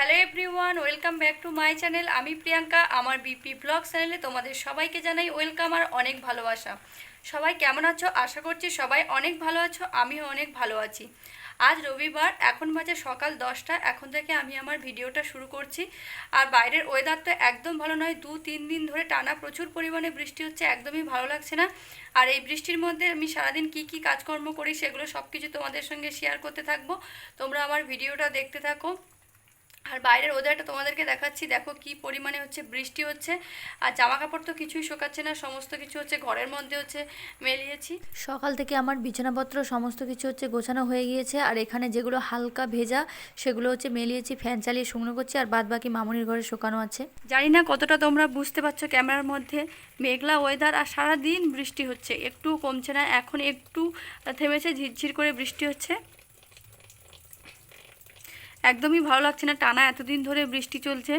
Hello everyone, welcome back to my channel. আমি প্রিয়াঙ্কা, আমার BP blog চ্যানেলে তোমাদের সবাইকে জানাই ওয়েলকাম আর অনেক ভালোবাসা। সবাই কেমন আছো? আশা করছি সবাই অনেক ভালো আছো, আমিও অনেক ভালো আছি। আজ রবিবার, এখন বাজে সকাল দশটা, এখন থেকে আমি আমার ভিডিওটা শুরু করছি। আর বাইরের ওয়েদার তো একদম ভালো নয়, দু তিন দিন ধরে টানা প্রচুর পরিমাণে বৃষ্টি হচ্ছে, একদমই ভালো লাগছে না। আর এই বৃষ্টির মধ্যে আমি সারাদিন কি কি কাজকর্ম করি, সেগুলো সব কিছু তোমাদের সঙ্গে শেয়ার করতে থাকব। তোমরা আমার ভিডিওটা দেখতে থাকো। আর বাইরের ওদেরটা তোমাদেরকে দেখাচ্ছি। দেখো কি পরিমাণে হচ্ছে বৃষ্টি হচ্ছে। আর জামা কাপড় তো কিছুই শোকাচ্ছে না সমস্ত কিছু হচ্ছে ঘরের মধ্যে হচ্ছে মেলিয়েছি। সকাল থেকে আমার বিছানাপত্র সমস্ত কিছু হচ্ছে গোছানো হয়ে গিয়েছে। আর এখানে যেগুলো হালকা ভেজা সেগুলো হচ্ছে মেলিয়েছি ফ্যান চালিয়ে শুকনো করছি আর বাদ বাকি মামুনির ঘরে শুকানো আছে। জানি না কতটা তোমরা বুঝতে পারছ ক্যামেরার মধ্যে। মেঘলা ওয়েদার আর সারা দিন বৃষ্টি হচ্ছে একটু কমছে না। এখন একটু থেমেছে ঝিরঝির করে বৃষ্টি হচ্ছে। একদমই ভালো লাগছে না। টানা এতদিন ধরে বৃষ্টি চলছে।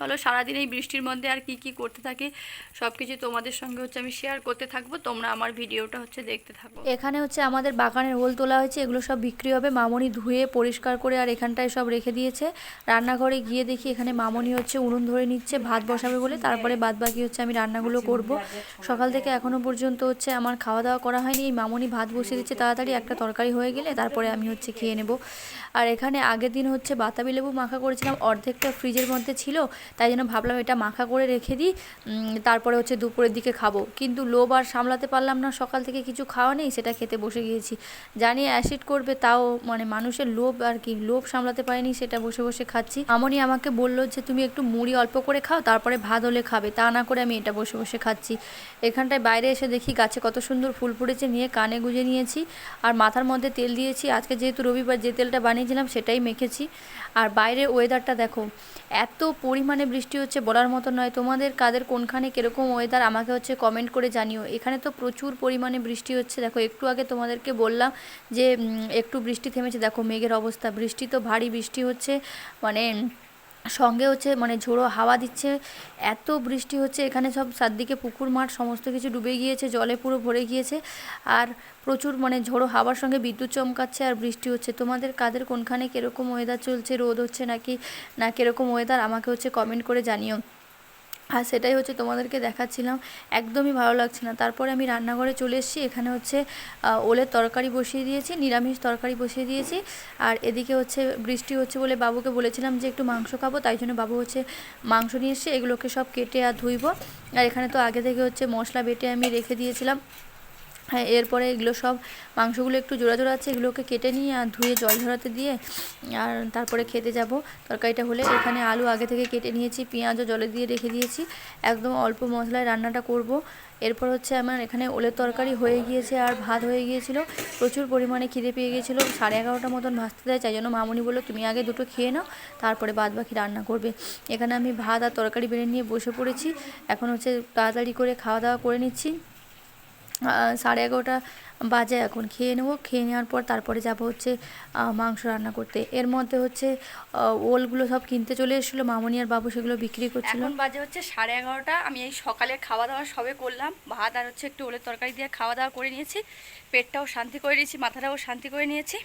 চলো, সারাদিন এই বৃষ্টির মধ্যে আর কি কি করতে থাকি সব কিছু তোমাদের সঙ্গে হচ্ছে আমি শেয়ার করতে থাকব, তোমরা আমার ভিডিওটা হচ্ছে দেখতে থাকো। এখানে হচ্ছে আমাদের বাগানের ওল তোলা হয়েছে, এগুলো সব বিক্রি হবে, মামনি ধুয়ে পরিষ্কার করে আর এখানটায় সব রেখে দিয়েছে। রান্নাঘরে গিয়ে দেখি এখানে মামনি হচ্ছে উনুন ধরে নিচ্ছে, ভাত বসাবে বলে, তারপরে বাদ বাকি হচ্ছে আমি রান্নাগুলো করব। সকাল থেকে এখনও পর্যন্ত হচ্ছে আমার খাওয়া দাওয়া করা হয়নি, এই মামনি ভাত বসিয়ে দিচ্ছে তাড়াতাড়ি, একটা তরকারি হয়ে গেলে তারপরে আমি হচ্ছে খেয়ে নেব। আর এখানে আগের দিন হচ্ছে বাতাবি লেবু মাখা করেছিলাম, অর্ধেকটা ফ্রিজের মধ্যে ছিল তাই জন্য ভাবলাম এটা মাখা করে রেখে দিই তারপরে হচ্ছে দুপুরের দিকে খাব। কিন্তু লোভ আর সামলাতে পারলাম না, সকাল থেকে কিছু খাওয়া নেই, সেটা খেতে বসে গিয়েছি। জানি অ্যাসিড করবে, তাও মানে মানুষের লোভ আর কি, লোভ সামলাতে পারিনি, সেটা বসে বসে খাচ্ছি। আমনি আমাকে বলল যে, তুমি একটু মুড়ি অল্প করে খাও, তারপরে ভাত হলে খাবে। তা না করে আমি এটা বসে বসে খাচ্ছি। এখানটায় বাইরে এসে দেখি গাছে কত সুন্দর ফুল ফুটেছে, নিয়ে কানে গুঁজে নিয়েছি। আর মাথার মধ্যে তেল দিয়েছি। আজকে যেহেতু রবিবার যে তেলটা বানিয়েছিলাম, সেটাই মেখেছি। আর বাইরের ওয়েদারটা দেখো, এত পরিমাণে বৃষ্টি হচ্ছে বলার মতো নয়। তোমাদের কাদের কোনখানে কীরকম ওয়েদার আমাকে হচ্ছে কমেন্ট করে জানিও। এখানে তো প্রচুর পরিমাণে বৃষ্টি হচ্ছে। দেখো, একটু আগে তোমাদেরকে বললাম যে একটু বৃষ্টি থেমেছে। দেখো, মেঘের অবস্থা। বৃষ্টি তো ভারী বৃষ্টি হচ্ছে। মানে সঙ্গে হচ্ছে মানে ঝোড়ো হাওয়া দিচ্ছে, এত বৃষ্টি হচ্ছে, এখানে সব চারদিকে পুকুর মাঠ, সমস্ত কিছু ডুবে গিয়েছে, জলে পুরো ভরে গিয়েছে, আর প্রচুর মানে ঝোড়ো হাওয়ার সঙ্গে বিদ্যুৎ চমকাচ্ছে আর বৃষ্টি হচ্ছে। তোমাদের কাদের কোনখানে কীরকম ওয়েদার চলছে, রোদ হচ্ছে নাকি, না কীরকম ওয়েদার আমাকে হচ্ছে কমেন্ট করে জানিও। আর সেটাই হচ্ছে তোমাদেরকে দেখাচ্ছিলাম। একদমই ভালো লাগছে না। তারপরে আমি রান্নাঘরে চলে এসেছি। এখানে হচ্ছে ওলের তরকারি বসিয়ে দিয়েছি, নিরামিষ তরকারি বসিয়ে দিয়েছি। আর এদিকে হচ্ছে বৃষ্টি হচ্ছে বলে বাবুকে বলেছিলাম যে একটু মাংস খাব। তাই জন্য বাবু হচ্ছে মাংস নিয়ে এসছে। এগুলোকে সব কেটে আর ধুইব। আর এখানে তো আগে থেকে হচ্ছে মশলা বেটে আমি রেখে দিয়েছিলাম। হ্যাঁ এরপরে এগুলো সব মাংসগুলো একটু জোড়া জোড়া আছে, এগুলোকে কেটে নিয়ে আর ধুয়ে জল ঝরাতে দিয়ে আর তারপরে খেতে যাব। তরকারিটা হলে এখানে আলু আগে থেকে কেটে নিয়েছি পেঁয়াজও জলে দিয়ে রেখে দিয়েছি। একদম অল্প মশলায় রান্নাটা করব। এরপর হচ্ছে আমার এখানে ওলের তরকারি হয়ে গিয়েছে আর ভাত হয়ে গিয়েছিল। প্রচুর পরিমাণে খিদে পেয়ে গিয়েছিল, সাড়ে এগারোটা মতন ভাজতে দেয়, তাই জন্য মামুনি বলল, তুমি আগে দুটো খেয়ে নাও, তারপরে বাদ বাকি রান্না করবে। এখানে আমি ভাত আর তরকারি বেড়ে নিয়ে বসে পড়েছি। এখন হচ্ছে তাড়াতাড়ি করে খাওয়া দাওয়া করে নিচ্ছি। সাড়ে এগারোটা বাজে এখন। খেয়ে নেব, খেয়ে নেওয়ার পর তারপরে যাব হচ্ছে মাংস রান্না করতে। এর মধ্যে হচ্ছে ওলগুলো সব কিনতে চলে এসেছিল, মামনি আর বাবু সেগুলো বিক্রি করছিল। এখন বাজে হচ্ছে সাড়ে এগারোটা। আমি এই সকালে খাওয়া দাওয়া সবে করলাম। ভাত আর হচ্ছে একটু ওলের তরকারি দিয়ে খাওয়া দাওয়া করে নিয়েছি। পেটটাও শান্তি করে নিয়েছি, মাথাটাও শান্তি করে নিয়েছি।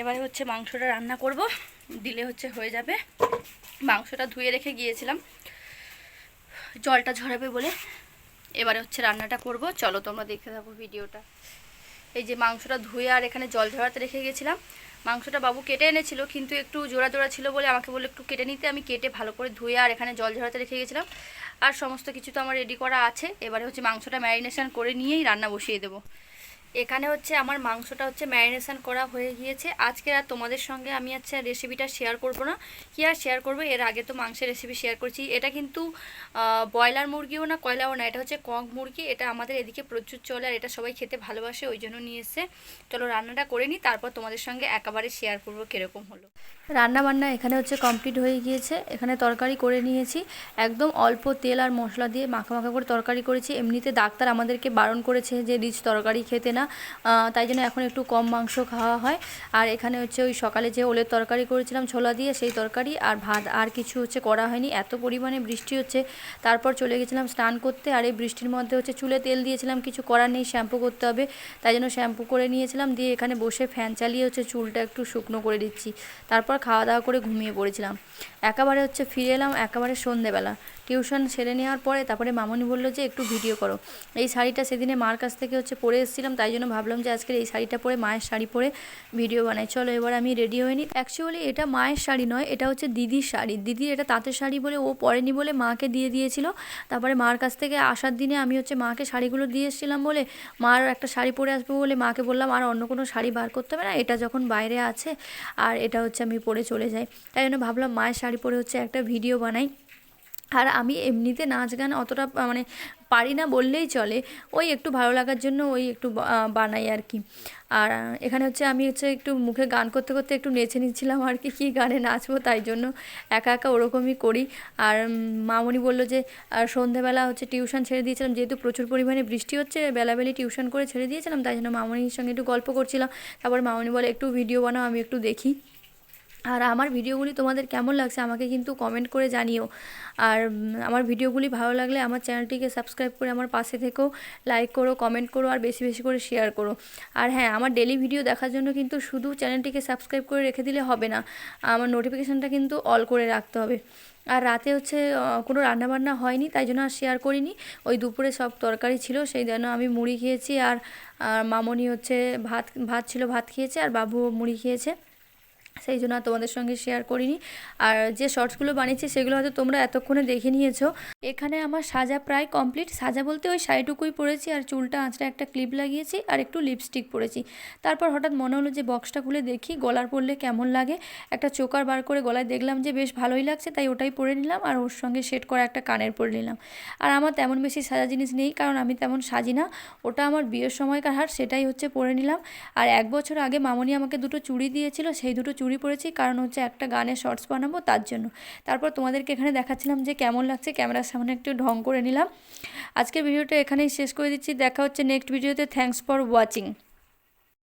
এবারে হচ্ছে মাংসটা রান্না করব। দিলে হচ্ছে হয়ে যাবে। মাংসটা ধুয়ে রেখে গিয়েছিলাম। জলটা ঝরাবে বলে। এবারে হচ্ছে রান্নাটা করব। চলো তোমরা দেখতে থাকো ভিডিওটা। এই যে মাংসটা ধুয়ে আর এখানে জল ঝরাতে রেখে গেছিলাম। মাংসটা বাবু কেটে এনেছিল, কিন্তু একটু জোড়া জোড়া ছিল বলে আমাকে বলে একটু কেটে নিতে। আমি কেটে ভালো করে ধুয়ে আর এখানে জল ঝরাতে রেখে গেছিলাম। আর সমস্ত কিছু তো আমার রেডি করা আছে। এবারে হচ্ছে মাংসটা ম্যারিনেশন করে নিয়েই রান্না বসিয়ে দেবো। এখানে হচ্ছে আমার মাংসটা হচ্ছে ম্যারিনেশন করা হয়ে গিয়েছে। আজকে আর তোমাদের সঙ্গে আমি আচ্ছা রেসিপিটা শেয়ার করব না। কি আর শেয়ার করব? এর আগে তো মাংসের রেসিপি শেয়ার করছি। এটা কিন্তু ব্রয়লার মুরগিও না, কয়লাও না, এটা হচ্ছে কক মুরগি। এটা আমাদের এদিকে প্রচুর চলে আর এটা সবাই খেতে ভালোবাসে, ওই জন্য নিয়ে এসে চলো রান্নাটা করে নিই, তারপর তোমাদের সঙ্গে একেবারে শেয়ার করব কীরকম হলো। রান্না বান্না এখানে হচ্ছে কমপ্লিট হয়ে গিয়েছে। এখানে তরকারি করে নিয়েছি। একদম অল্প তেল আর মশলা দিয়ে মাখা মাখা করে তরকারি করেছি। এমনিতে ডাক্তার আমাদেরকে বারণ করেছে যে, রিচ, তরকারি খেতে না। তাই জন্য এখন একটু কম মাংস খাওয়া হয়। আর এখানে হচ্ছে ওই সকালে যে ওলের তরকারি করেছিলাম ছোলা দিয়ে, সেই তরকারি আর ভাত আর কিছু হচ্ছে করা হয়নি। এত পরিমাণে বৃষ্টি হচ্ছে। তারপর চলে গেছিলাম স্নান করতে। আর এই বৃষ্টির মধ্যে হচ্ছে চুলে তেল দিয়েছিলাম। কিছু করার নেই, শ্যাম্পু করতে হবে। তাই জন্য শ্যাম্পু করে নিয়েছিলাম। দিয়ে এখানে বসে ফ্যান চালিয়ে হচ্ছে চুলটা একটু শুকনো করে দিচ্ছি। তারপর খাওয়া দাওয়া করে ঘুমিয়ে পড়েছিলাম। একেবারে হচ্ছে ফিরে এলাম একেবারে সন্ধেবেলা। টিউশন সেরে নেওয়ার পরে তারপরে মামনি বলল যে, একটু ভিডিও করো। এই শাড়িটা সেদিনে মার কাছ থেকে হচ্ছে পরে এসেছিলাম, তাই জন্য ভাবলাম যে, আজকের এই শাড়িটা পরে মায়ের শাড়ি পরে ভিডিও বানাই। চলো, এবার আমি রেডি হয়ে নিই। অ্যাকচুয়ালি এটা মায়ের শাড়ি নয়, এটা হচ্ছে দিদির শাড়ি। দিদির এটা তাঁতের শাড়ি বলে ও পরেনি বলে মাকে দিয়ে দিয়েছিল। তারপরে মার কাছ থেকে আসার দিনে আমি হচ্ছে মাকে শাড়িগুলো দিয়ে এসেছিলাম বলে মার একটা শাড়ি পরে আসব বলে মাকে বললাম, আর অন্য কোনো শাড়ি বার করতে হবে না, এটা যখন বাইরে আছে, আর এটা হচ্ছে আমি পরে চলে যাই। তাই জন্য ভাবলাম মায়ের শাড়ি পরে হচ্ছে একটা ভিডিও বানাই। আর আমি এমনিতে নাচ গান অতটা মানে পারি না বললেই চলে। ওই একটু ভালো লাগার জন্য ওই একটু বানাই আর কি। আর এখানে হচ্ছে আমি হচ্ছে একটু মুখে গান করতে করতে একটু নেচে নিচ্ছিলাম আর কি, কী গানে নাচবো তাই জন্য একা একা ওরকমই করি। আর মামনি বলল যে সন্ধেবেলা হচ্ছে টিউশন ছেড়ে দিয়েছিলাম, যেহেতু প্রচুর পরিমাণে বৃষ্টি হচ্ছে, বেলাবেলি টিউশন করে ছেড়ে দিয়েছিলাম, তাই জন্য মামনির সঙ্গে একটু গল্প করছিলাম। তারপর মামনি বলে, একটু ভিডিও বানাও, আমি একটু দেখি। আর আমার ভিডিওগুলি তোমাদের কেমন লাগছে আমাকে কিন্তু কমেন্ট করে জানিও। আর আমার ভিডিওগুলি ভালো লাগলে আমার চ্যানেলটিকে সাবস্ক্রাইব করে আমার পাশে থেকেও লাইক করো কমেন্ট করো, আর বেশি বেশি করে শেয়ার করো। আর হ্যাঁ আমার ডেলি ভিডিও দেখার জন্য কিন্তু শুধু চ্যানেলটিকে সাবস্ক্রাইব করে রেখে দিলে হবে না, আমার নোটিফিকেশানটা কিন্তু অল করে রাখতে হবে। আর রাতে হচ্ছে কোনো রান্নাবান্না হয়নি, তাই জন্য আর শেয়ার করিনি। ওই দুপুরে সব তরকারি ছিল, সেই জন্য আমি মুড়ি খেয়েছি, আর মামনি হচ্ছে ভাত ভাত ছিল, ভাত খেয়েছে, আর বাবু মুড়ি খেয়েছে। সেই জন্য তোমাদের সঙ্গে শেয়ার করিনি। আর যে শর্টসগুলো বানিয়েছি, সেগুলো হয়তো তোমরা এতক্ষণে দেখে নিয়েছো। এখানে আমার সাজা প্রায় কমপ্লিট সাজা বলতে ওই শাড়িটুকুই পরেছি, আর চুলটা, আঁচড়ে একটা ক্লিপ লাগিয়েছি, আর একটু লিপস্টিক পরেছি। তারপর হঠাৎ মনে হলো যে বক্সটা খুলে দেখি, গলার পরলে কেমন লাগে। একটা চোকার বার করে গলায় দেখলাম যে বেশ ভালোই লাগছে, তাই ওটাই পরে নিলাম, আর ওর সঙ্গে সেট করা একটা কানের পরে নিলাম। আর আমার তেমন বেশি সাজা জিনিস নেই, কারণ আমি তেমন সাজি না। ওটা আমার বিয়ের সময়কার হার, সেটাই হচ্ছে পরে নিলাম। আর এক বছর আগে মামনি আমাকে দুটো চুড়ি দিয়েছিল, সেই দুটো চুড়ি পরেছি কারণ হচ্ছে একটা গানের শর্টস বানাবো তার জন্য। তারপর তোমাদেরকে এখানে দেখাচ্ছিলাম যে কেমন লাগছে, ক্যামেরার সামনে একটু ঢং করে নিলাম। আজকের ভিডিওটা এখানেই শেষ করে দিচ্ছি, দেখা হচ্ছে নেক্সট ভিডিওতে থ্যাংকস ফর ওয়াচিং